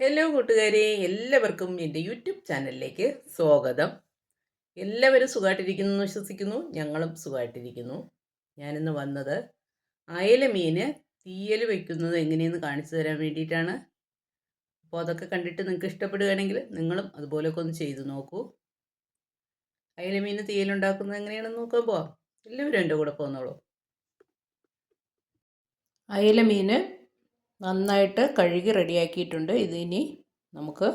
Hello കൂട്ടുകാരെ. എല്ലാവർക്കും എന്റെ യൂട്യൂബ് ചാനലിലേക്ക് സ്വാഗതം. എല്ലാവരും സുഖമായിട്ടിരിക്കുന്നു എന്ന് വിശ്വസിക്കുന്നു. ഞങ്ങളും സുഖമായിട്ടിരിക്കുന്നു ഞാനിന്ന് വന്നത് അയല മീന് തീയൽ വയ്ക്കുന്നത് എങ്ങനെയെന്ന് കാണിച്ചു തരാൻ വേണ്ടിയിട്ടാണ്. അപ്പോൾ അതൊക്കെ കണ്ടിട്ട് നിങ്ങൾക്ക് ഇഷ്ടപ്പെടുകയാണെങ്കിൽ നിങ്ങളും അതുപോലെയൊക്കെ ഒന്ന് ചെയ്തു നോക്കൂ. അയല മീന് തീയലുണ്ടാക്കുന്നത് എങ്ങനെയാണെന്ന് നോക്കാൻ പോവാം. എല്ലാവരും എന്റെ കൂടെ പോന്നോളൂ. അയല മീന് നന്നായിട്ട് കഴുകി റെഡിയാക്കിയിട്ടുണ്ട്. ഇതിനി നമുക്ക്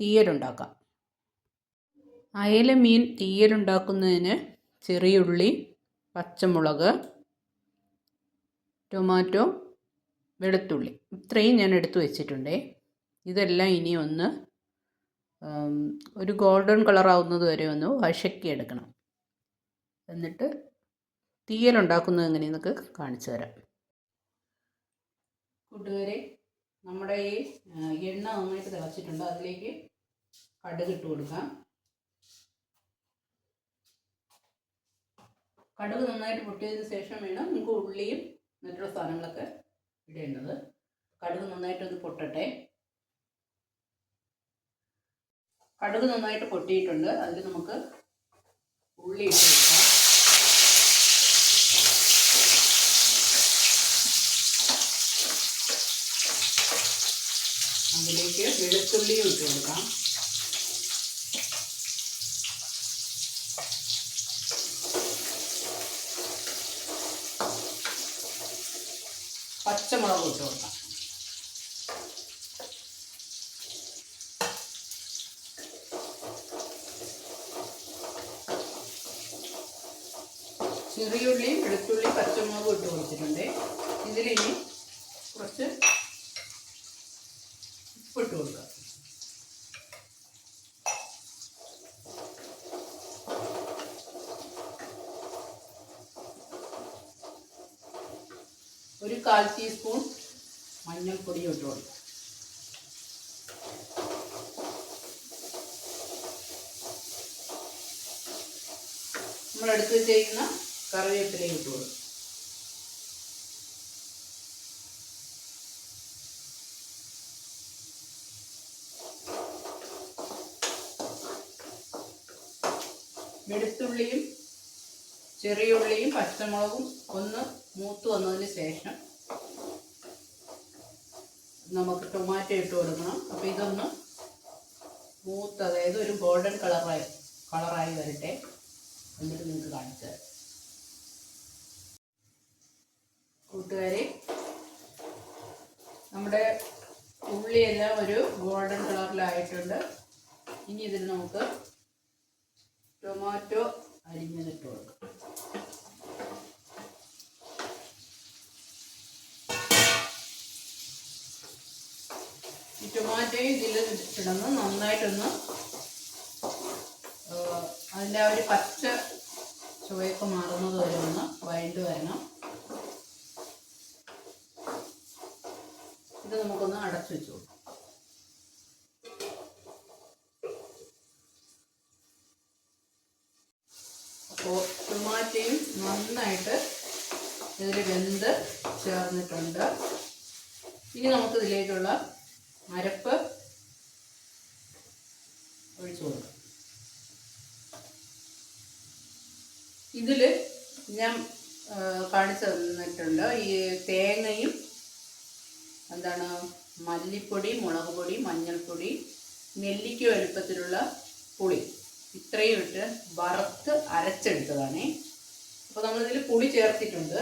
തീയലുണ്ടാക്കാം. അയല മീൻ തീയലുണ്ടാക്കുന്നതിന് ചെറിയുള്ളി പച്ചമുളക് ടൊമാറ്റോ വെളുത്തുള്ളി. ഇത്രയും ഞാൻ എടുത്തു വെച്ചിട്ടുണ്ടേ. ഇതെല്ലാം ഇനി ഒന്ന് ഒരു ഗോൾഡൻ കളർ ആവുന്നത് വരെ ഒന്ന് വശക്കി എടുക്കണം എന്നിട്ട് തീയലുണ്ടാക്കുന്നത് എങ്ങനെയെന്നൊക്കെ കാണിച്ചു തരാം. കൂട്ടുകാരെ നമ്മുടെ ഈ എണ്ണ നന്നായിട്ട് തിളച്ചിട്ടുണ്ട്. അതിലേക്ക് കടുക് ഇട്ട് കൊടുക്കാം. കടുക് നന്നായിട്ട് പൊട്ടിയതിന് ശേഷം വേണം നമുക്ക് ഉള്ളിയും മറ്റുള്ള സാധനങ്ങളൊക്കെ ഇടേണ്ടത്. കടുക് നന്നായിട്ടൊന്ന് പൊട്ടട്ടെ. കടുക് നന്നായിട്ട് പൊട്ടിയിട്ടുണ്ട്. അതിൽ നമുക്ക് ഉള്ളി ഇട്ട് കൊടുക്കാം. അതിലേക്ക് വെളുത്തുള്ളിയും ഇട്ട് കൊടുക്കാം. പച്ചമുളക് ഇട്ട് കൊടുക്കാം. ചെറിയുള്ളിയും വെളുത്തുള്ളിയും പച്ചമുളകും ഇട്ട് കൊടുത്തിട്ടുണ്ട്. ഇതിലിനി കുറച്ച് ഉപ്പിട്ട് കൊടുക്കുക ഒരു കാൽ ടീസ്പൂൺ മഞ്ഞൾപ്പൊടി ഇട്ട് കൊടുക്കുക നമ്മൾ ചെയ്യുന്ന കറിവേപ്പിലയും ഇട്ട് കൊടുക്കും വെളുത്തുള്ളിയും ചെറിയുള്ളിയും പച്ചമുളകും ഒന്ന് മൂത്ത് വന്നതിന് ശേഷം നമുക്ക് ടൊമാറ്റോ ഇട്ട് കൊടുക്കണം. അപ്പോൾ ഇതൊന്ന് മൂത്ത് അതായത് ഒരു ഗോൾഡൻ കളറായി കളറായി വരട്ടെ. എന്നിട്ട് നിങ്ങൾക്ക് കാണിച്ചു തരാം. കൂട്ടുകാരെ നമ്മുടെ ഉള്ളിയെല്ലാം ഒരു ഗോൾഡൻ കളറിലായിട്ടുണ്ട് ഇനി ഇതിൽ നമുക്ക് ടൊമാറ്റോ അരിഞ്ഞതിട്ട് കൊടുക്കാം. ടൊമാറ്റോയും ഇതിൽ ഇടന്ന് നന്നായിട്ടൊന്ന് അതിന്റെ ആ ഒരു പച്ച ചുവയൊക്കെ മാറുന്നത് വരെ ഒന്ന് വഴണ്ട് വരണം. ഇത് നമുക്കൊന്ന് അടച്ചു വെച്ചു കൊടുക്കാം. അപ്പോൾ ടൊമാറ്റോയും നന്നായിട്ട് ഇതിൽ വെന്ത് ചേർന്നിട്ടുണ്ട്. ഇനി നമുക്ക് ഇതിലേക്കുള്ള അരപ്പ് ഒഴിച്ചു കൊടുക്കാം. ഇതിൽ ഞാൻ കാണിച്ചു തന്നിട്ടുണ്ട്. ഈ തേങ്ങയും എന്താണ് മല്ലിപ്പൊടി മുളക് പൊടി മഞ്ഞൾപ്പൊടി നെല്ലിക്ക വലുപ്പത്തിലുള്ള പുളി. ഇത്രയും ഇട്ട് വറുത്ത് അരച്ചെടുത്തതാണേ. അപ്പോൾ നമ്മളിതിൽ പുളി ചേർത്തിട്ടുണ്ട്.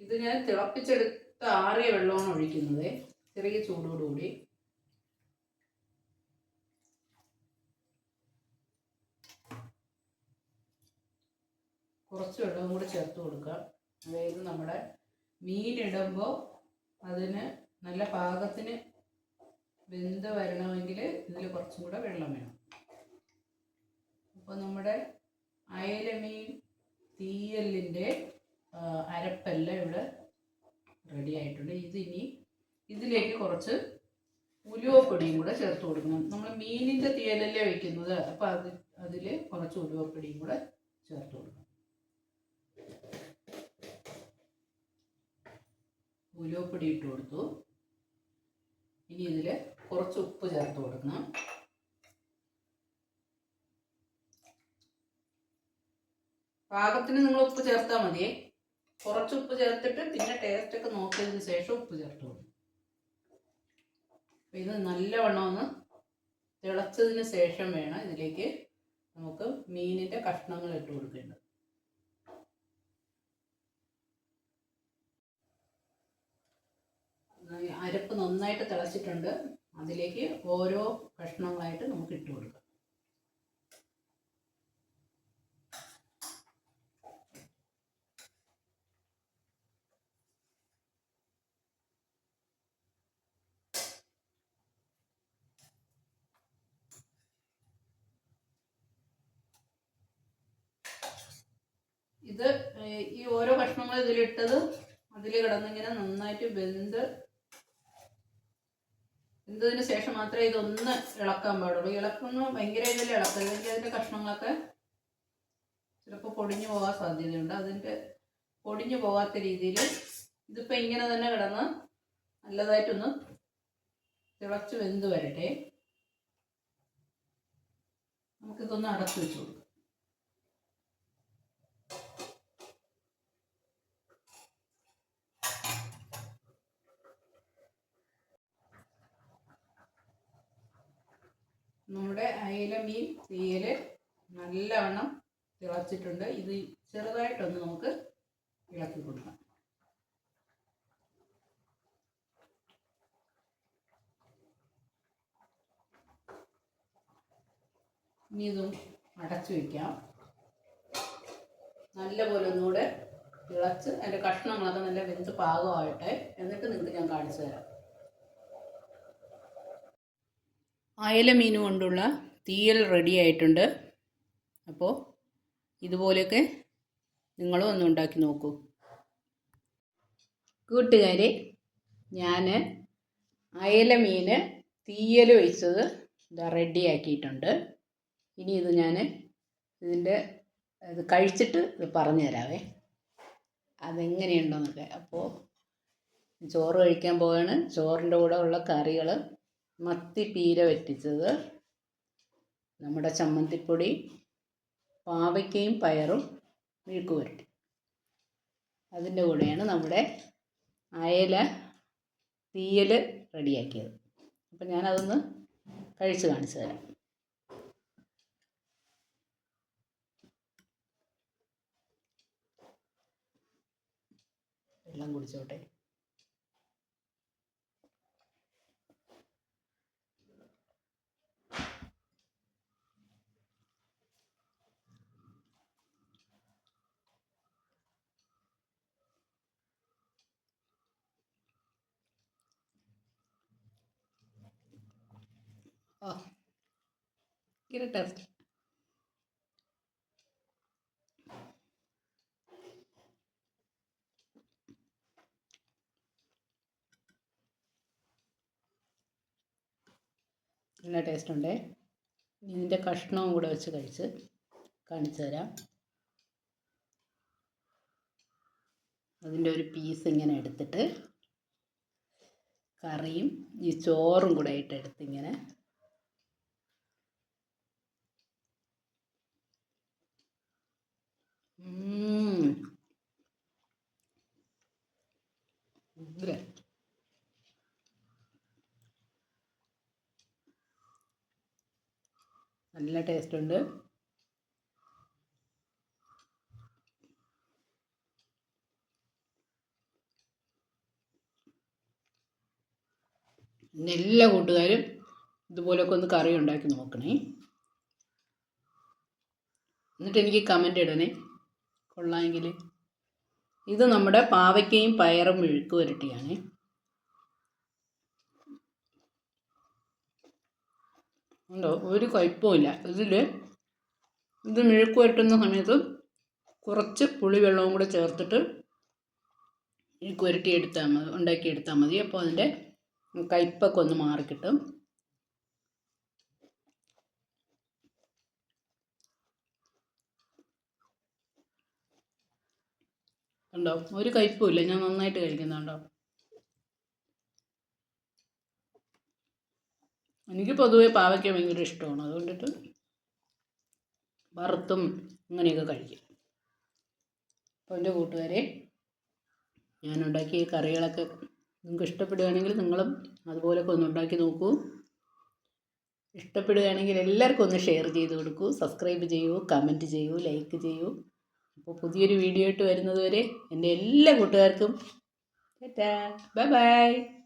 ഇത് ഞാൻ തിളപ്പിച്ചെടുത്ത ആറിയ വെള്ളമാണ് ഒഴിക്കുന്നത്. ചെറിയ ചൂടോടുകൂടി. കുറച്ച് വെള്ളവും കൂടി ചേർത്ത് കൊടുക്കാം അതായത് നമ്മുടെ മീനിടുമ്പോൾ അതിന് നല്ല പാകത്തിന് വെന്ത് വരണമെങ്കിൽ ഇതിൽ കുറച്ചും കൂടെ വെള്ളം വേണം. അപ്പോൾ നമ്മുടെ അയലമീൻ തീയലിന്റെ അരപ്പെല്ലാം ഇവിടെ റെഡി ആയിട്ടുണ്ട്. ഇത് ഇനി ഇതിലേക്ക് കുറച്ച് ഉലുവപ്പൊടിയും കൂടെ ചേർത്ത് കൊടുക്കണം. നമ്മൾ മീനിന്റെ തീയലല്ലേ വയ്ക്കുന്നത്. അപ്പോൾ അത് അതിൽ കുറച്ച് ഉലുവപ്പൊടിയും കൂടെ ചേർത്ത് കൊടുക്കണം. ഉലുവപ്പൊടി ഇട്ട് കൊടുത്തു. ഇനി ഇതിൽ കുറച്ച് ഉപ്പ് ചേർത്ത് കൊടുക്കണം. പാകത്തിന് നിങ്ങൾ ഉപ്പ് ചേർത്താൽ മതിയേ. കുറച്ച് ഉപ്പ് ചേർത്തിട്ട് പിന്നെ ടേസ്റ്റ് ഒക്കെ നോക്കിയതിന് ശേഷം ഉപ്പ് ചേർത്ത് കൊടുക്കും ഇത് നല്ലവണ്ണം ഒന്ന് തിളച്ചതിന് ശേഷം വേണം ഇതിലേക്ക് നമുക്ക് മീനിന്റെ കഷ്ണങ്ങൾ ഇട്ട് കൊടുക്കേണ്ടത്. അരപ്പ് നന്നായിട്ട് തിളച്ചിട്ടുണ്ട്. അതിലേക്ക് ഓരോ കഷ്ണങ്ങളായിട്ട് നമുക്ക് ഇട്ട് കൊടുക്കാം. ഇത് ഈ ഓരോ കഷ്ണങ്ങൾ ഇതിലിട്ടത് അതിൽ കിടന്നിങ്ങനെ നന്നായിട്ട് വെന്ത് വെന്തതിന് ശേഷം മാത്രമേ ഇതൊന്ന് ഇളക്കാൻ പാടുള്ളൂ. ഇളക്കുന്ന ഭയങ്കര ഇതിൽ ഇളക്കരുത് അല്ലെങ്കിൽ അതിന്റെ കഷ്ണങ്ങളൊക്കെ ചിലപ്പോൾ പൊടിഞ്ഞു പോകാൻ സാധ്യതയുണ്ട്. അതിന്റെ പൊടിഞ്ഞു പോകാത്ത രീതിയിൽ ഇതിപ്പോൾ ഇങ്ങനെ തന്നെ കിടന്ന് നല്ലതായിട്ടൊന്ന് തിളച്ച് വെന്ത് വരട്ടെ. നമുക്കിതൊന്ന് അടച്ചു വെച്ചോളൂ നമ്മുടെ അയില മീൻ തീയൽ നല്ലവണ്ണം തിളച്ചിട്ടുണ്ട്. ഇത് ചെറുതായിട്ടൊന്ന് നമുക്ക് ഇളക്കി കൊടുക്കാം. ഇനി ഇതും അടച്ചു വയ്ക്കാം നല്ലപോലെ ഒന്നുകൂടെ തിളച്ച് അതിന്റെ കഷ്ണങ്ങളൊക്കെ നല്ല വെന്ത് പാകമാവട്ടെ. എന്നിട്ട് നിങ്ങൾക്ക് ഞാൻ കാണിച്ചു തരാം. അയല മീൻ കൊണ്ടുള്ള തീയൽ റെഡി ആയിട്ടുണ്ട്. അപ്പോൾ ഇതുപോലെയൊക്കെ നിങ്ങളും ഒന്ന് ഉണ്ടാക്കി നോക്കൂ. കൂട്ടുകാരെ ഞാൻ അയല മീൻ തീയൽ ഒഴിച്ചത് ഇതാ റെഡിയാക്കിയിട്ടുണ്ട് ഇനി ഇത് ഞാൻ ഇതിന്റെ ഇത് കഴിച്ചിട്ട് ഇത് പറഞ്ഞു തരാവേ. അതെങ്ങനെയുണ്ടോന്നൊക്കെ. അപ്പോൾ ചോറ് കഴിക്കാൻ പോവാണ്. ചോറിന്റെ കൂടെ ഉള്ള കറികൾ മത്തി പീര വറ്റിച്ചത്. നമ്മുടെ ചമ്മന്തിപ്പൊടി പാവയ്ക്കയും പയറും മെഴുക്ക് പുരട്ടി. അതിന്റെ കൂടെയാണ് നമ്മുടെ അയല തീയൽ റെഡിയാക്കിയത്. അപ്പം ഞാനതൊന്ന് കഴിച്ച് കാണിച്ചു തരാം. വെള്ളം കുടിച്ചോട്ടെ. ഭയങ്കര ടേസ്റ്റ് നല്ല ടേസ്റ്റ് ഉണ്ട്. ഇതിന്റെ കഷ്ണവും കൂടെ വെച്ച് കഴിച്ച് കാണിച്ചു തരാം. അതിന്റെ ഒരു പീസ് ഇങ്ങനെ എടുത്തിട്ട് കറിയും ഈ ചോറും കൂടെ ആയിട്ട് എടുത്ത് നല്ല ടേസ്റ്റ് ഉണ്ട്. എല്ലാ കൂട്ടുകാരും ഇതുപോലൊക്കെ ഒന്ന് കറി ഉണ്ടാക്കി നോക്കണേ. എന്നിട്ട് എനിക്ക് കമന്റ് ഇടണേ. കൊള്ളാമെങ്കിൽ ഇത് നമ്മുടെ പാവയ്ക്കയും പയറും മെഴുക്ക് പുരട്ടിയാണ്. ഉണ്ടോ? ഒരു കുഴപ്പമില്ല ഇതിൽ ഇത് മെഴുക്ക് വരട്ടുന്ന സമയത്ത് കുറച്ച് പുളിവെള്ളവും കൂടെ ചേർത്തിട്ട് ഈ പുരട്ടി എടുത്താൽ മതി ഉണ്ടാക്കിയെടുത്താൽ മതി. അപ്പോൾ അതിന്റെ കയ്പ്പൊക്കെ ഒന്ന് മാറിക്കിട്ടും കണ്ടോ ഒരു കയ്പുമില്ല. ഞാൻ നന്നായിട്ട് കഴിക്കുന്നുണ്ടോ? എനിക്ക് പൊതുവെ പാവയ്ക്ക ഭയങ്കര ഇഷ്ടമാണ്. അതുകൊണ്ടിട്ട് വറുത്തും അങ്ങനെയൊക്കെ കഴിക്കും. അപ്പോൾ എന്റെ കൂട്ടുകാരെ ഞാൻ ഉണ്ടാക്കിയ കറികളൊക്കെ നിങ്ങൾക്ക് ഇഷ്ടപ്പെടുകയാണെങ്കിൽ നിങ്ങളും അതുപോലൊക്കെ ഒന്ന് ഉണ്ടാക്കി നോക്കൂ. ഇഷ്ടപ്പെടുകയാണെങ്കിൽ എല്ലാവർക്കും ഒന്ന് ഷെയർ ചെയ്ത് കൊടുക്കൂ. സബ്സ്ക്രൈബ് ചെയ്യൂ കമന്റ് ചെയ്യൂ ലൈക്ക് ചെയ്യൂ. അപ്പോൾ പുതിയൊരു വീഡിയോ ആയിട്ട് വരുന്നതുവരെ എന്റെ എല്ലാ കൂട്ടുകാർക്കും ബൈ ബൈ.